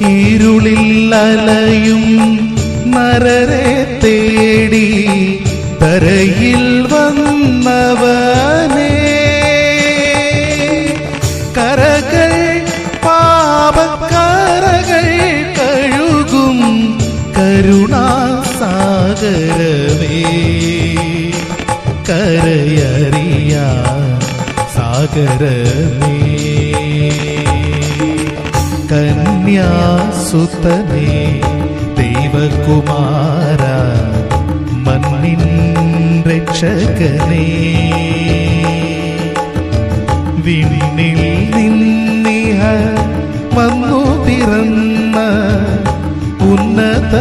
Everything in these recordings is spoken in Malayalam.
ഇരുളിൽ അലയും നരരെ തേടി തരയിൽ വന്നവനേ. കരകൾ പാപക്കരകൾ കഴുകും കരുണാസാഗരമേ. കരയറിയ സാഗരമേ. കന്യാസുതനേ ദൈവകുമാര മണ്ണിൻ രക്ഷകനേ. വിണ്ണിൽ നിന്നിഹ വന്നു പിറന്ന ഉന്നതനീക്ഷജനേ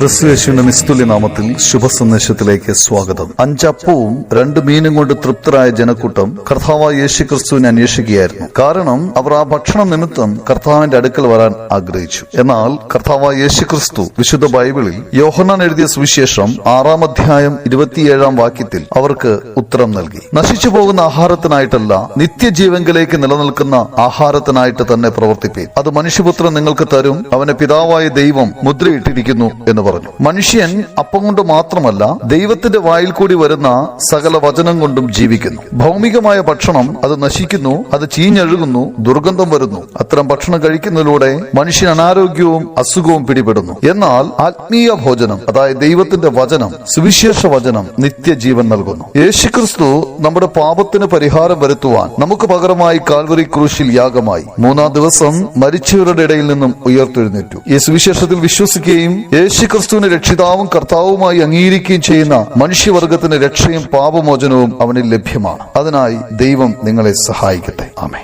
ക്രിസ്തുയേശുവിന്റെ നിസ്തുല്യ നാമത്തിൽ ശുഭസന്ദേശത്തിലേക്ക് സ്വാഗതം. അഞ്ചപ്പവും രണ്ട് മീനും കൊണ്ട് തൃപ്തരായ ജനക്കൂട്ടം കർത്താവ് യേശു ക്രിസ്തുവിനെ അന്വേഷിക്കുകയായിരുന്നു. കാരണം അവർ ആ ഭക്ഷണം നിമിത്തം കർത്താവിന്റെ അടുക്കൽ വരാൻ ആഗ്രഹിച്ചു. എന്നാൽ കർത്താവ് യേശു ക്രിസ്തു വിശുദ്ധ ബൈബിളിൽ യോഹന്നാൻ എഴുതിയ സുവിശേഷം ആറാം അധ്യായം ഇരുപത്തിയേഴാം വാക്യത്തിൽ അവർക്ക് ഉത്തരം നൽകി. നശിച്ചു പോകുന്ന ആഹാരത്തിനായിട്ടല്ല നിത്യജീവങ്കിലേക്ക് നിലനിൽക്കുന്ന ആഹാരത്തിനായിട്ട് തന്നെ പ്രവർത്തിപ്പി അത് മനുഷ്യപുത്രൻ നിങ്ങൾക്ക് തരും അവനെ പിതാവായ ദൈവം മുദ്രയിട്ടിരിക്കുന്നു എന്ന് പറഞ്ഞു. മനുഷ്യൻ അപ്പം കൊണ്ട് മാത്രമല്ല ദൈവത്തിന്റെ വായിൽ കൂടി വരുന്ന സകല വചനം കൊണ്ടും ജീവിക്കുന്നു. ഭൗമികമായ ഭക്ഷണം അത് നശിക്കുന്നു അത് ചീഞ്ഞഴുകുന്നു ദുർഗന്ധം വരുന്നു. അത്തരം ഭക്ഷണം കഴിക്കുന്നതിലൂടെ മനുഷ്യൻ അനാരോഗ്യവും അസുഖവും പിടിപെടുന്നു. എന്നാൽ ആത്മീയ ഭോജനം അതായത് ദൈവത്തിന്റെ വചനം സുവിശേഷ വചനം നിത്യജീവൻ നൽകുന്നു. യേശുക്രിസ്തു നമ്മുടെ പാപത്തിന് പരിഹാരം വരുത്തുവാൻ നമുക്ക് പകരമായി കാൽവറി ക്രൂശിൽ യാഗമായി മൂന്നാം ദിവസം മരിച്ചവരുടെ ഇടയിൽ നിന്നും ഉയർത്തെഴുന്നേറ്റു. ഈ സുവിശേഷത്തിൽ വിശ്വസിക്കുകയും യേശുക്രിസ്തുവിനെ രക്ഷിതാവും കർത്താവുമായി അംഗീകരിക്കുകയും ചെയ്യുന്ന മനുഷ്യവർഗത്തിന് രക്ഷയും പാപമോചനവും അവന് ലഭ്യമാണ്. അതിനായി ദൈവം നിങ്ങളെ സഹായിക്കട്ടെ. ആമേ